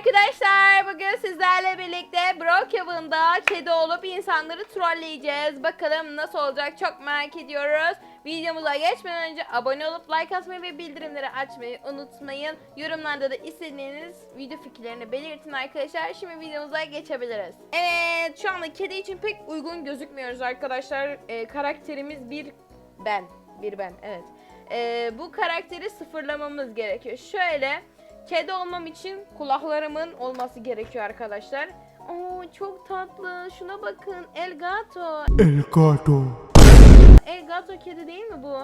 arkadaşlar. Bugün sizlerle birlikte Brookhaven'da kedi olup insanları trolleyeceğiz. Bakalım nasıl olacak çok merak ediyoruz. Videomuza geçmeden önce abone olup like atmayı ve bildirimleri açmayı unutmayın. Yorumlarda da istediğiniz video fikirlerini belirtin arkadaşlar. Şimdi videomuza geçebiliriz. Evet şu anda kedi için pek uygun gözükmüyoruz arkadaşlar. Ee, karakterimiz bir ben. Bir ben evet. Ee, bu karakteri sıfırlamamız gerekiyor. Şöyle kedi olmam için kulaklarımın olması gerekiyor arkadaşlar. Oo çok tatlı. Şuna bakın. El gato. El gato. El gato kedi değil mi bu?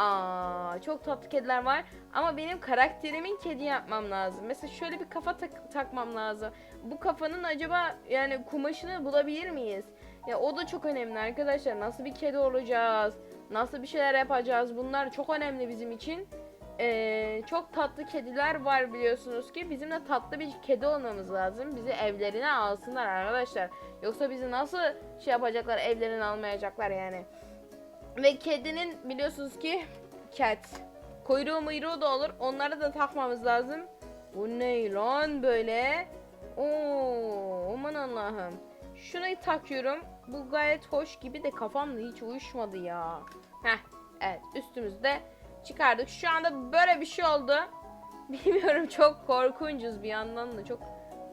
Aa çok tatlı kediler var. Ama benim karakterimin kedi yapmam lazım. Mesela şöyle bir kafa tak- takmam lazım. Bu kafanın acaba yani kumaşını bulabilir miyiz? Ya o da çok önemli arkadaşlar. Nasıl bir kedi olacağız? Nasıl bir şeyler yapacağız? Bunlar çok önemli bizim için. Ee, çok tatlı kediler var biliyorsunuz ki. Bizim de tatlı bir kedi olmamız lazım. Bizi evlerine alsınlar arkadaşlar. Yoksa bizi nasıl şey yapacaklar? Evlerine almayacaklar yani. Ve kedinin biliyorsunuz ki cat. Kuyruğu muyruğu da olur. Onları da takmamız lazım. Bu ne lan böyle? Oo, aman Allah'ım. Şunu takıyorum. Bu gayet hoş gibi de kafamla hiç uyuşmadı ya. Heh, evet üstümüzde çıkardık. Şu anda böyle bir şey oldu. Bilmiyorum çok korkuncuz bir yandan da çok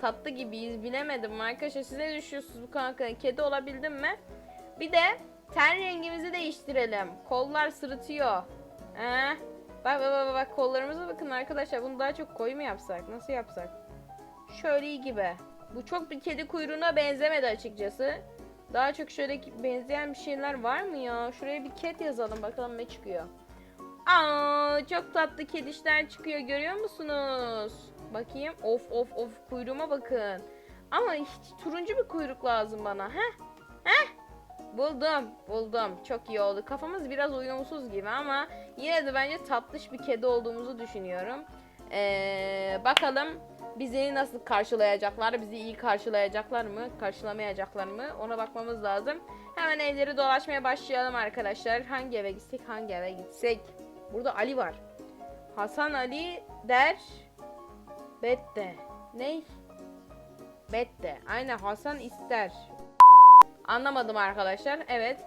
tatlı gibiyiz bilemedim arkadaşlar. Siz ne düşünüyorsunuz bu kanka? Kedi olabildim mi? Bir de ten rengimizi değiştirelim. Kollar sırıtıyor. Ee, bak bak bak bak kollarımıza bakın arkadaşlar. Bunu daha çok koyu mu yapsak? Nasıl yapsak? Şöyle gibi. Bu çok bir kedi kuyruğuna benzemedi açıkçası. Daha çok şöyle benzeyen bir şeyler var mı ya? Şuraya bir cat yazalım bakalım ne çıkıyor. Aa, çok tatlı kedişler çıkıyor görüyor musunuz? Bakayım. Of of of kuyruğuma bakın. Ama hiç turuncu bir kuyruk lazım bana. Heh. Heh. Buldum. Buldum. Çok iyi oldu. Kafamız biraz uyumsuz gibi ama yine de bence tatlış bir kedi olduğumuzu düşünüyorum. Ee, bakalım bizi nasıl karşılayacaklar? Bizi iyi karşılayacaklar mı? Karşılamayacaklar mı? Ona bakmamız lazım. Hemen evleri dolaşmaya başlayalım arkadaşlar. Hangi eve gitsek? Hangi eve gitsek? Burada Ali var. Hasan Ali der. Bette. Ne? Bette. Aynen Hasan ister. Anlamadım arkadaşlar. Evet.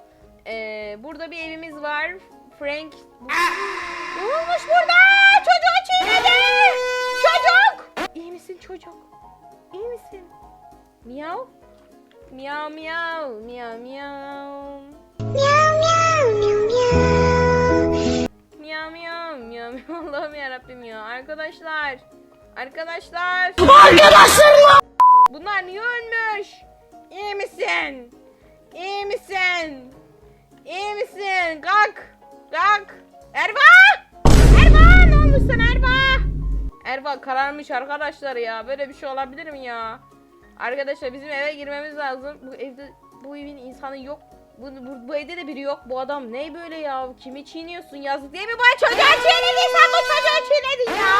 Ee, burada bir evimiz var. Frank. ne olmuş burada? Çocuğu çiğnedi. Çocuk. İyi misin çocuk? İyi misin? Miyav. Miyav miyav. Miyav miyav. Miyav miyav miyav miyav Allah'ım yarabbim ya. Arkadaşlar. Arkadaşlar. Arkadaşlar Bunlar niye ölmüş? İyi misin? İyi misin? İyi misin? Kalk. Kalk. Erva! Erva! Ne olmuş sana Erva? Erva kararmış arkadaşlar ya. Böyle bir şey olabilir mi ya? Arkadaşlar bizim eve girmemiz lazım. Bu evde bu evin insanı yok bu, bu, bu evde de biri yok. Bu adam ne böyle ya? Kimi çiğniyorsun? Yazık değil mi bu çocuğa çiğnediysen bu çocuğa çiğnedin ya.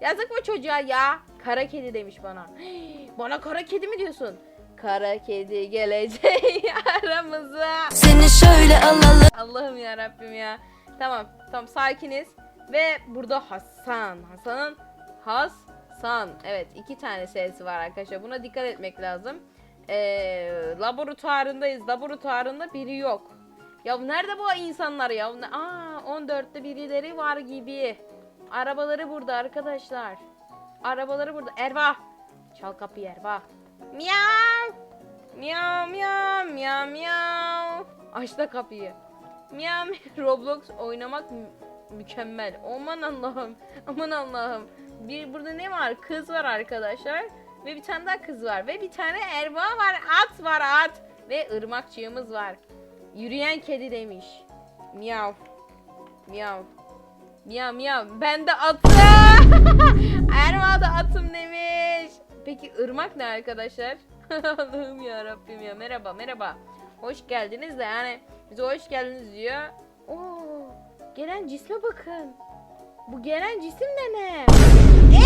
Yazık mı çocuğa ya? Kara kedi demiş bana. Bana kara kedi mi diyorsun? Kara kedi gelecek aramıza. Seni şöyle alalım. Allah'ım ya Rabbim ya. Tamam, tamam sakiniz. Ve burada Hasan. Hasan'ın Hasan. Evet, iki tane sesi var arkadaşlar. Buna dikkat etmek lazım. Ee, laboratuvarındayız. Laboratuvarında biri yok. Ya nerede bu insanlar ya? Aa, 14'te birileri var gibi. Arabaları burada arkadaşlar. Arabaları burada. Erva. Çal kapıyı Erva. Miyav. Miyav miyav miyav miyav. Aç da kapıyı. Miyav. Roblox oynamak mü- mükemmel. Aman Allah'ım. Aman Allah'ım. Bir burada ne var? Kız var arkadaşlar. Ve bir tane daha kız var. Ve bir tane Erva var. At var at. Ve ırmakçığımız var. Yürüyen kedi demiş. Miyav. Miyav. Miyav miyav. Ben de atım. Erva da atım demiş. Peki ırmak ne arkadaşlar? Allah'ım ya Rabbim ya. Merhaba merhaba. Hoş geldiniz de yani bize hoş geldiniz diyor. Oo, gelen cisme bakın. Bu gelen cisim de ne?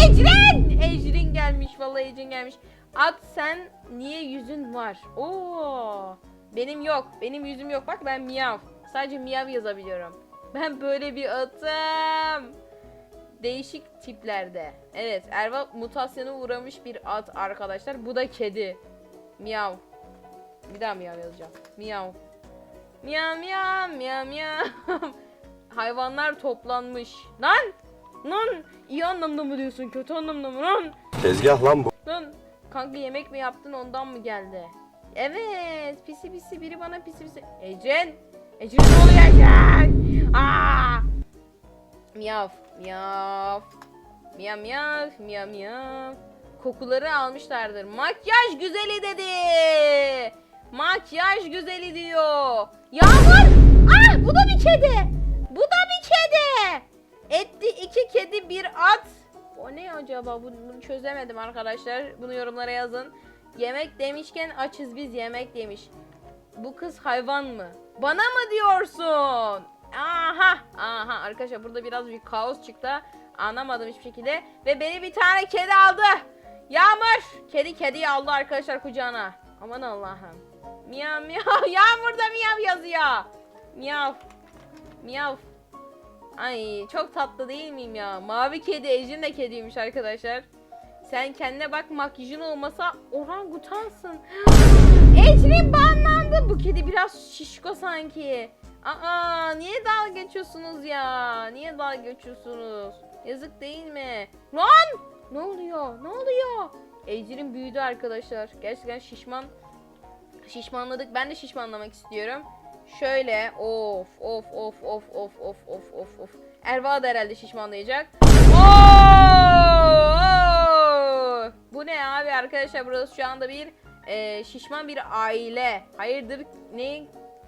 Ecrin! Ecrin gelmiş. Vallahi Ecrin gelmiş. At sen niye yüzün var? Oo! Benim yok. Benim yüzüm yok. Bak ben miyav. Sadece miyav yazabiliyorum. Ben böyle bir atım. değişik tiplerde. Evet Erva mutasyona uğramış bir at arkadaşlar. Bu da kedi. Miyav. Bir daha miyav yazacağım. Miyav. Miyav miyav miyav miyav. Hayvanlar toplanmış. Lan! Lan! İyi anlamda mı diyorsun? Kötü anlamda mı lan? Tezgah lan bu. Lan kanka yemek mi yaptın ondan mı geldi? Evet pisi pisi biri bana pisi pisi. Ecen! Ecen ne oluyor Ecen? Aa! Miyav miyav. Miyav miyav miyav miyav. Kokuları almışlardır. Makyaj güzeli dedi. Makyaj güzeli diyor. Yağmur! Ah bu da bir kedi. Bu da bir kedi. Etti iki kedi bir at. O ne acaba? Bunu, çözemedim arkadaşlar. Bunu yorumlara yazın. Yemek demişken açız biz yemek demiş. Bu kız hayvan mı? Bana mı diyorsun? Aha! Aha arkadaşlar burada biraz bir kaos çıktı. Anlamadım hiçbir şekilde. Ve beni bir tane kedi aldı. Yağmur! Kedi kediyi aldı arkadaşlar kucağına. Aman Allah'ım. Miyav miyav. Yağmur da miyav yazıyor. Miyav. Miyav. Ay çok tatlı değil miyim ya? Mavi kedi, Ejin de kediymiş arkadaşlar. Sen kendine bak makyajın olmasa orangutansın. Ecrin banlandı. Bu kedi biraz şişko sanki. Aa niye dalga geçiyorsunuz ya? Niye dalga geçiyorsunuz? Yazık değil mi? Lan! Ne oluyor? Ne oluyor? Ecrin büyüdü arkadaşlar. Gerçekten şişman. Şişmanladık. Ben de şişmanlamak istiyorum. Şöyle of of of of of of of of of. Erva da herhalde şişmanlayacak. Oo! Bu ne abi arkadaşlar burası şu anda bir e, şişman bir aile. Hayırdır ne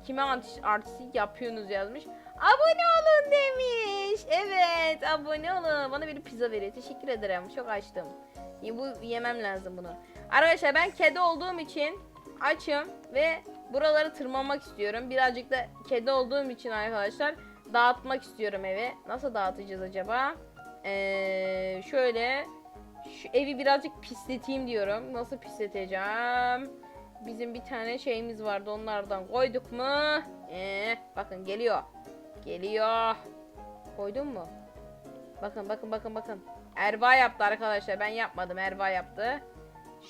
kime artist, artistlik yapıyorsunuz yazmış. Abone olun demiş. Evet abone olun. Bana bir pizza veriyor. Teşekkür ederim. Çok açtım. Bu yemem lazım bunu. Arkadaşlar ben kedi olduğum için açım ve buraları tırmanmak istiyorum. Birazcık da kedi olduğum için arkadaşlar dağıtmak istiyorum evi. Nasıl dağıtacağız acaba? Ee, şöyle şu evi birazcık pisleteyim diyorum. Nasıl pisleteceğim? Bizim bir tane şeyimiz vardı onlardan koyduk mu? Ee, bakın geliyor. Geliyor. Koydun mu? Bakın bakın bakın bakın. Erva yaptı arkadaşlar. Ben yapmadım. Erva yaptı.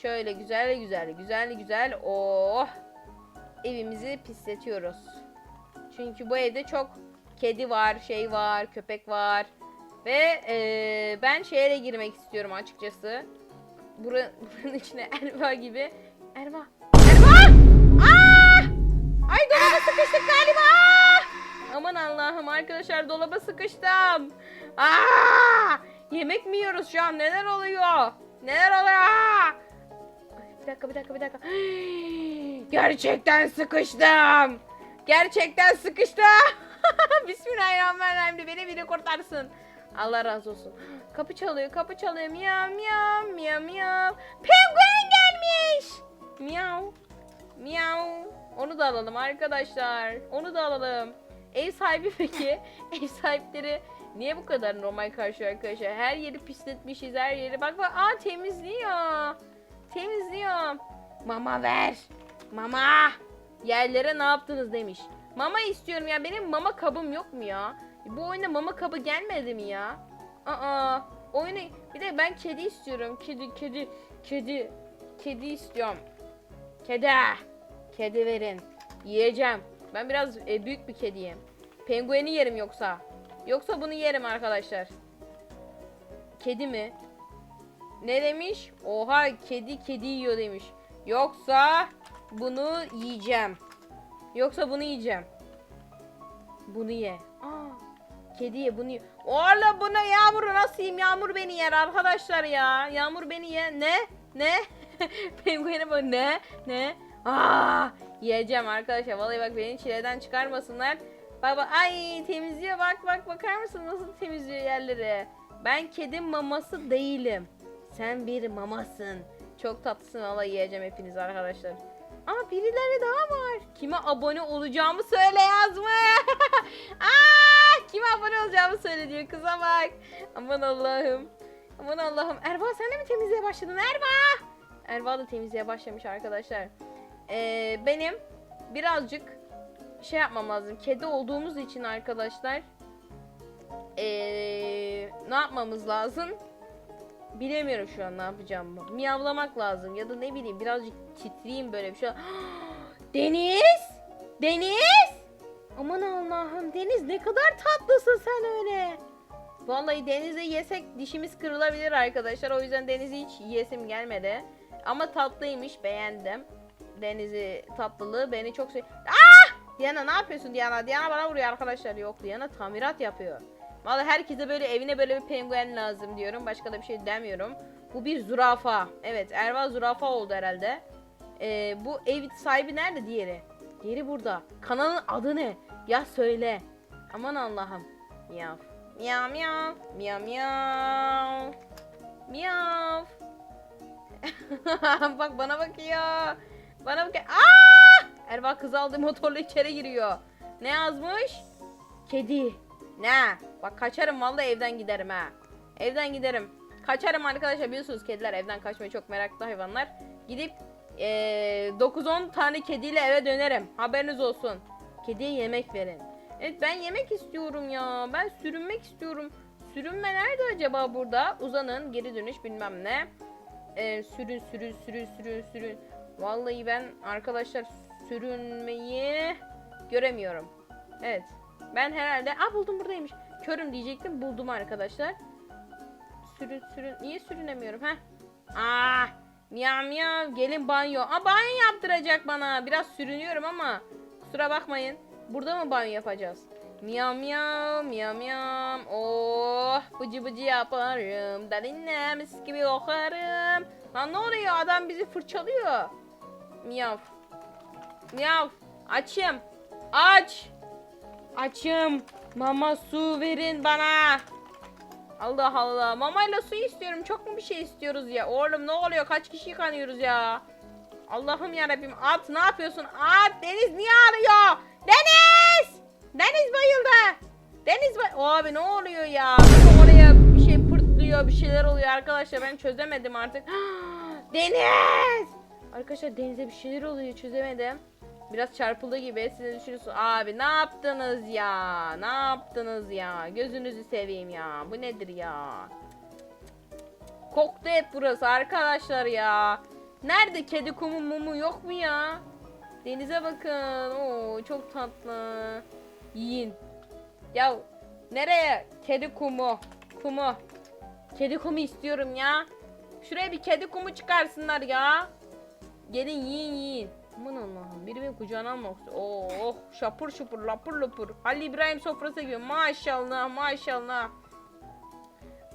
Şöyle güzel güzel güzel güzel. Oh. Evimizi pisletiyoruz. Çünkü bu evde çok kedi var, şey var, köpek var. Ve eee, ben şehre girmek istiyorum açıkçası. Bura, buranın içine Erva gibi. Erva. Erva! Aa! Ay dolaba sıkıştık galiba. Aman Allah'ım arkadaşlar dolaba sıkıştım. Aa! Yemek mi yiyoruz şu an? Neler oluyor? Neler oluyor? Ay, Bir dakika bir dakika bir dakika. Gerçekten sıkıştım. Gerçekten sıkıştım. Bismillahirrahmanirrahim. Beni biri kurtarsın. Allah razı olsun. Kapı çalıyor, kapı çalıyor. Miyav miyav miyav miyav. Penguen gelmiş. Miyav. Miyav. Onu da alalım arkadaşlar. Onu da alalım. Ev sahibi peki? Ev sahipleri niye bu kadar normal karşıyor arkadaşlar? Her yeri pisletmişiz her yeri. Bak bak aa temizliyor. Temizliyor. Mama ver. Mama. Yerlere ne yaptınız demiş. Mama istiyorum ya. Benim mama kabım yok mu ya? Bu oyuna mama kabı gelmedi mi ya? Aa. Oyunu bir de ben kedi istiyorum. Kedi kedi kedi kedi istiyorum. Kedi. Kedi verin. Yiyeceğim. Ben biraz e, büyük bir kediyim. Pengueni yerim yoksa. Yoksa bunu yerim arkadaşlar. Kedi mi? Ne demiş? Oha kedi kedi yiyor demiş. Yoksa bunu yiyeceğim. Yoksa bunu yiyeceğim. Bunu ye. Aa, kedi ye bunu ye. Oğlum bunu yağmuru nasıl yiyeyim? Yağmur beni yer arkadaşlar ya. Yağmur beni ye. Ne? Ne? Penguene bu ne? Ne? Aa, yiyeceğim arkadaşlar. Vallahi bak beni çileden çıkarmasınlar. Baba ay temizliyor bak bak bakar mısın nasıl temizliyor yerleri. Ben kedi maması değilim. Sen bir mamasın. Çok tatlısın valla yiyeceğim hepiniz arkadaşlar. Aa birileri daha var. Kime abone olacağımı söyle yazma. Aa kime abone olacağımı söyle diyor kıza bak. Aman Allah'ım. Aman Allah'ım. Erva sen de mi temizliğe başladın Erva? Erva da temizliğe başlamış arkadaşlar. Ee, benim birazcık şey yapmam lazım. Kedi olduğumuz için arkadaşlar ee, ne yapmamız lazım? Bilemiyorum şu an ne yapacağımı. Miyavlamak lazım ya da ne bileyim birazcık titreyeyim böyle bir şey. Deniz! Deniz! Aman Allah'ım Deniz ne kadar tatlısın sen öyle. Vallahi Deniz'i yesek dişimiz kırılabilir arkadaşlar. O yüzden Deniz'i hiç yesim gelmedi. Ama tatlıymış beğendim. Deniz'i tatlılığı beni çok sev... Ah! Diana ne yapıyorsun Diana? Diana bana vuruyor arkadaşlar. Yok Diana tamirat yapıyor. Vallahi herkese böyle evine böyle bir penguen lazım diyorum. Başka da bir şey demiyorum. Bu bir zürafa. Evet Erva zürafa oldu herhalde. Ee, bu ev sahibi nerede diğeri? Diğeri burada. Kanalın adı ne? Ya söyle. Aman Allah'ım. Miyav. Miyav miyav. Miyav miyav. Miyav. Bak bana bakıyor. Bana bakıyor. Aa! Erva kız aldı motorla içeri giriyor. Ne yazmış? Kedi. Ne? Bak kaçarım vallahi evden giderim ha. Evden giderim. Kaçarım arkadaşlar biliyorsunuz kediler evden kaçmayı çok meraklı hayvanlar. Gidip eee 9-10 tane kediyle eve dönerim. Haberiniz olsun. Kediye yemek verin. Evet ben yemek istiyorum ya. Ben sürünmek istiyorum. Sürünme nerede acaba burada? Uzanın geri dönüş bilmem ne. Ee, sürün sürün sürün sürün sürün. Vallahi ben arkadaşlar sürünmeyi göremiyorum. Evet. Ben herhalde... Aa buldum buradaymış. Körüm diyecektim. Buldum arkadaşlar. Sürün sürün. Niye sürünemiyorum ha? Aa! Miyav miyav. Gelin banyo. Aa banyo yaptıracak bana. Biraz sürünüyorum ama. Kusura bakmayın. Burada mı banyo yapacağız? Miyav miyav miyav miyav. Oh bıcı bıcı yaparım. Dalinle mis gibi kokarım. Lan ne oluyor? Adam bizi fırçalıyor. Miyav. Miyav. Açım. Aç. Açım. Mama su verin bana. Allah Allah. Mamayla su istiyorum. Çok mu bir şey istiyoruz ya? Oğlum ne oluyor? Kaç kişi yıkanıyoruz ya? Allah'ım yarabbim. At ne yapıyorsun? At. Deniz niye ağrıyor? Deniz! Deniz bayıldı. Deniz bay... Abi ne oluyor ya? Oraya bir şey pırtlıyor. Bir şeyler oluyor arkadaşlar. Ben çözemedim artık. Deniz! Arkadaşlar denize bir şeyler oluyor. Çözemedim. Biraz çarpıldı gibi. Siz de düşünüyorsunuz. Abi ne yaptınız ya? Ne yaptınız ya? Gözünüzü seveyim ya. Bu nedir ya? Koktu hep burası arkadaşlar ya. Nerede kedi kumu mumu yok mu ya? Denize bakın. Oo çok tatlı. Yiyin. Ya nereye? Kedi kumu. Kumu. Kedi kumu istiyorum ya. Şuraya bir kedi kumu çıkarsınlar ya. Gelin yiyin yiyin. Aman Allah'ım biri beni kucağına almak istiyor. Oh şapur şupur lapur lapur. Halil İbrahim sofrası gibi maşallah maşallah.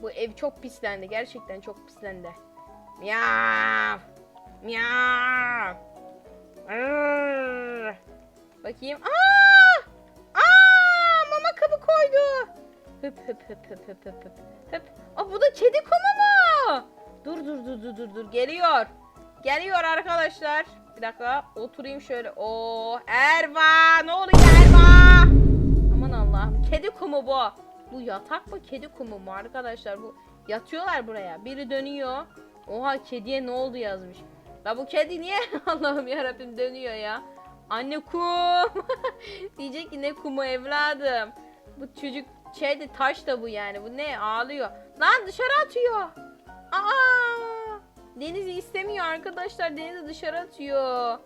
Bu ev çok pislendi gerçekten çok pislendi. Miyav. Miyav. Bakayım. Aa! Aa! Mama kabı koydu. Höp höp höp höp höp höp höp. Höp. Aa bu da kedi kumu mu? Dur dur dur dur dur dur geliyor. Geliyor arkadaşlar. Bir dakika oturayım şöyle. Oo Erva ne oluyor Erva? Aman Allah'ım kedi kumu bu. Bu yatak mı kedi kumu mu arkadaşlar bu yatıyorlar buraya. Biri dönüyor. Oha kediye ne oldu yazmış. La bu kedi niye Allah'ım yarabbim dönüyor ya. Anne kum. Diyecek ki ne kumu evladım. Bu çocuk şeydi taş da bu yani. Bu ne ağlıyor. Lan dışarı atıyor. Aa! Deniz'i istemiyor arkadaşlar. Deniz'i dışarı atıyor.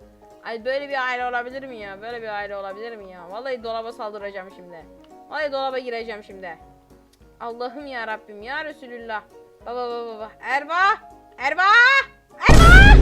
Ay böyle bir aile olabilir mi ya? Böyle bir aile olabilir mi ya? Vallahi dolaba saldıracağım şimdi. Vallahi dolaba gireceğim şimdi. Allah'ım ya Rabbim ya Resulullah. Baba baba baba. Erva! Erva! Erva!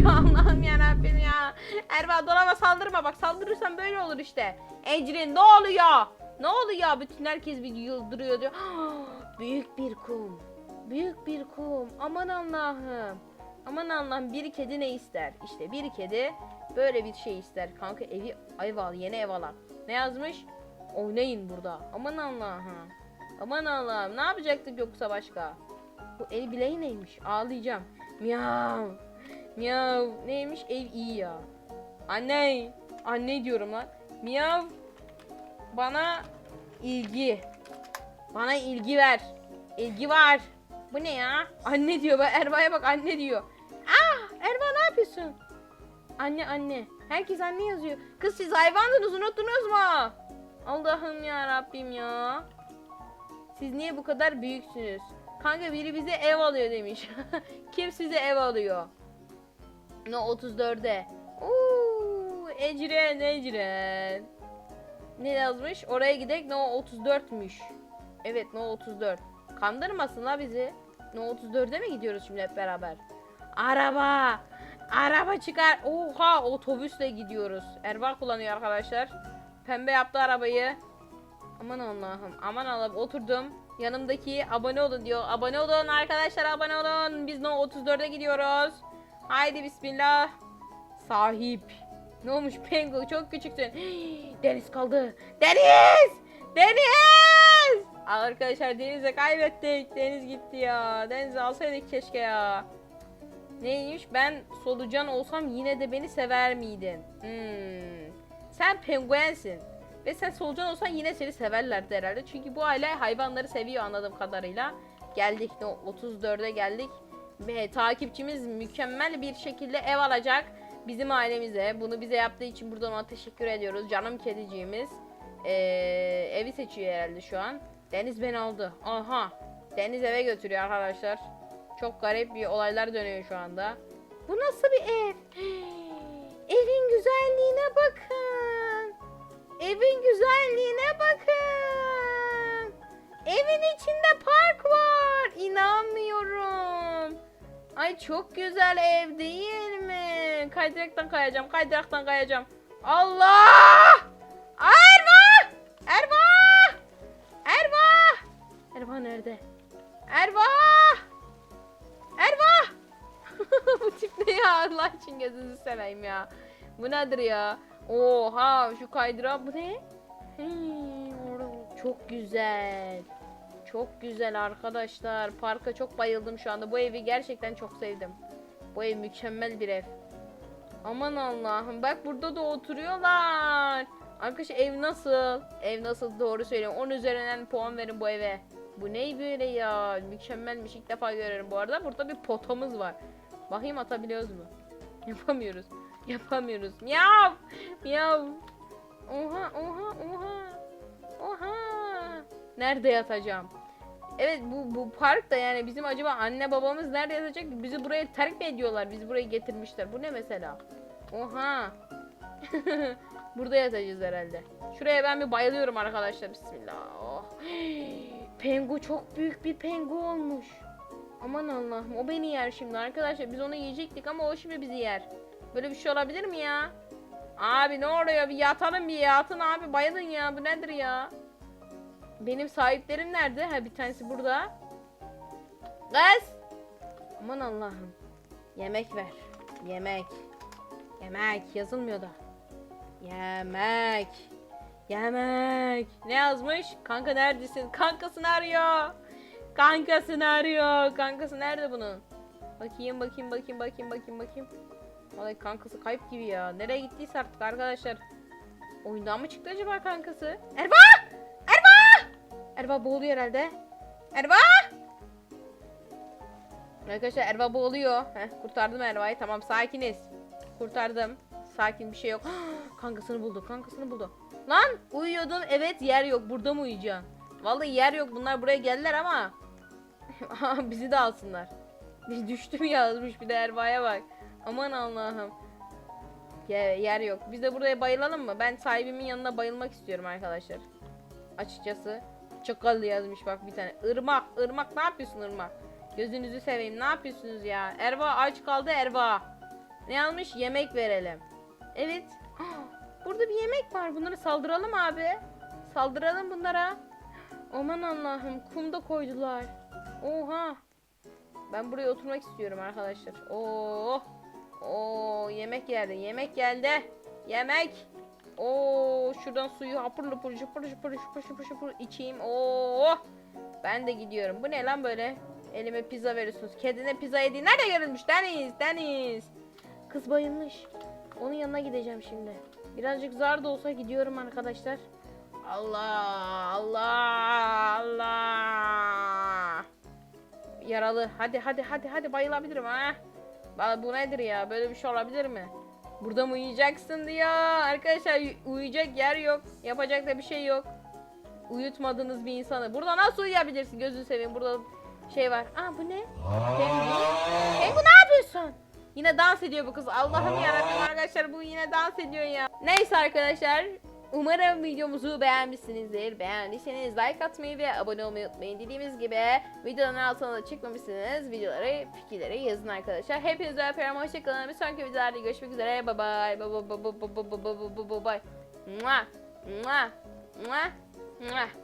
Ya Allah'ım ya Rabbim ya. Erva dolaba saldırma bak saldırırsan böyle olur işte. Ecrin ne oluyor? Ne oluyor? Bütün herkes bir yıldırıyor diyor. Büyük bir kum. Büyük bir kum. Aman Allah'ım. Aman Allah'ım bir kedi ne ister? İşte bir kedi böyle bir şey ister. Kanka evi ev al yeni ev al. Ne yazmış? Oynayın burada. Aman Allah'ım. Aman Allah'ım. Ne yapacaktık yoksa başka? Bu el bileği neymiş? Ağlayacağım. Miyav. Miyav. Neymiş? Ev iyi ya. Anne. Anne diyorum lan. Miyav. Bana ilgi. Bana ilgi ver. İlgi var. Bu ne ya? Anne diyor. Bak Erva'ya bak anne diyor. Ah Erva ne yapıyorsun? Anne anne. Herkes anne yazıyor. Kız siz hayvandınız unuttunuz mu? Allah'ım ya Rabbim ya. Siz niye bu kadar büyüksünüz? Kanka biri bize ev alıyor demiş. Kim size ev alıyor? No 34'e. Uuu Ecren Ecren. Ne yazmış? Oraya gidek No 34'müş. Evet No 34. Kandırmasın la bizi. No 34'e mi gidiyoruz şimdi hep beraber? Araba. Araba çıkar. Oha otobüsle gidiyoruz. Erbal kullanıyor arkadaşlar. Pembe yaptı arabayı. Aman Allah'ım. Aman Allah'ım oturdum. Yanımdaki abone olun diyor. Abone olun arkadaşlar abone olun. Biz no 34'e gidiyoruz. Haydi bismillah. Sahip. Ne olmuş Pengu çok küçüksün. Deniz kaldı. Deniz! Deniz! Arkadaşlar Deniz'e kaybettik. Deniz gitti ya. Deniz alsaydık keşke ya. Neymiş? Ben solucan olsam yine de beni sever miydin? Hmm. Sen penguensin. Ve sen solucan olsan yine seni severlerdi herhalde. Çünkü bu aile hayvanları seviyor anladığım kadarıyla. Geldik no 34'e geldik. Ve takipçimiz mükemmel bir şekilde ev alacak. Bizim ailemize. Bunu bize yaptığı için buradan ona teşekkür ediyoruz. Canım kediciğimiz. Ee, evi seçiyor herhalde şu an. Deniz beni aldı. Aha. Deniz eve götürüyor arkadaşlar. Çok garip bir olaylar dönüyor şu anda. Bu nasıl bir ev? Evin güzelliğine bakın. Evin güzelliğine bakın. Evin içinde park var. İnanmıyorum. Ay çok güzel ev değil mi? Kaydıraktan kayacağım. Kaydıraktan kayacağım. Allah! için gözünüzü seveyim ya. Bu nedir ya? Oha şu kaydırak bu ne? Hey, çok güzel. Çok güzel arkadaşlar. Parka çok bayıldım şu anda. Bu evi gerçekten çok sevdim. Bu ev mükemmel bir ev. Aman Allah'ım bak burada da oturuyorlar. Arkadaşlar ev nasıl? Ev nasıl doğru söylüyorum. 10 üzerinden puan verin bu eve. Bu ne böyle ya? Mükemmelmiş ilk defa görüyorum bu arada. Burada bir potamız var. Bakayım atabiliyoruz mu? Yapamıyoruz. Yapamıyoruz. Miyav! Miyav! Oha oha oha. Oha. Nerede yatacağım? Evet bu bu park da yani bizim acaba anne babamız nerede yatacak? Bizi buraya terk mi ediyorlar? Bizi buraya getirmişler. Bu ne mesela? Oha. Burada yatacağız herhalde. Şuraya ben bir bayılıyorum arkadaşlar. Bismillah. Oh. Pengu çok büyük bir pengu olmuş. Aman Allah'ım o beni yer şimdi arkadaşlar. Biz onu yiyecektik ama o şimdi bizi yer. Böyle bir şey olabilir mi ya? Abi ne oluyor? Bir yatalım bir yatın abi. Bayılın ya. Bu nedir ya? Benim sahiplerim nerede? Ha bir tanesi burada. Kız! Aman Allah'ım. Yemek ver. Yemek. Yemek yazılmıyor da. Yemek. Yemek. Ne yazmış? Kanka neredesin? Kankasını arıyor. Kankasını arıyor. Kankası nerede bunun? Bakayım bakayım bakayım bakayım bakayım bakayım. Vallahi kankası kayıp gibi ya. Nereye gittiyse artık arkadaşlar. Oyundan mı çıktı acaba kankası? Erba! Erba! Erba boğuluyor herhalde. Erba! Arkadaşlar Erba boğuluyor. Heh, kurtardım Erva'yı. Tamam sakiniz. Kurtardım. Sakin bir şey yok. kankasını buldu. Kankasını buldu. Lan uyuyordum. Evet yer yok. Burada mı uyuyacaksın? Vallahi yer yok. Bunlar buraya geldiler ama. Bizi de alsınlar. Bir düştüm yazmış bir de Erva'ya bak. Aman Allah'ım. Yer, yer yok. Biz de buraya bayılalım mı? Ben sahibimin yanına bayılmak istiyorum arkadaşlar. Açıkçası. Çakal yazmış bak bir tane. Irmak, Irmak ne yapıyorsun Irmak? Gözünüzü seveyim. Ne yapıyorsunuz ya? Erva aç kaldı Erva. Ne almış? Yemek verelim. Evet. Burada bir yemek var. Bunları saldıralım abi. Saldıralım bunlara. Aman Allah'ım. Kum da koydular. Oha. Ben buraya oturmak istiyorum arkadaşlar. Oo. Oo yemek geldi. Yemek geldi. Yemek. Oo şuradan suyu hapur lapur şapur şapur şapur şapur şapur içeyim. Oo. Ben de gidiyorum. Bu ne lan böyle? Elime pizza veriyorsunuz. Kedine pizza yediği nerede görülmüş? Deniz, Deniz. Kız bayılmış. Onun yanına gideceğim şimdi. Birazcık zar da olsa gidiyorum arkadaşlar. Allah, Allah, Allah. Yaralı. Hadi hadi hadi hadi bayılabilirim ha. Bu nedir ya? Böyle bir şey olabilir mi? Burada mı uyuyacaksın diyor. Arkadaşlar uyuyacak yer yok. Yapacak da bir şey yok. uyutmadığınız bir insanı. Burada nasıl uyuyabilirsin gözünü seveyim. Burada şey var. Aa bu ne? Pengu. Pengu ne yapıyorsun? Yine dans ediyor bu kız. Allah'ım yarabbim arkadaşlar bu yine dans ediyor ya. Neyse arkadaşlar. Umarım videomuzu beğenmişsinizdir. Beğendiyseniz like atmayı ve abone olmayı unutmayın. Dediğimiz gibi videonun altına da çıkmamışsınız. Videoları, fikirleri yazın arkadaşlar. Hepinize öpüyorum. Hoşçakalın. Bir sonraki videolarda görüşmek üzere. Bye bye. Bye bye bye bye bye bye bye bye bye bye. Mua. Mua. Mua. Mua.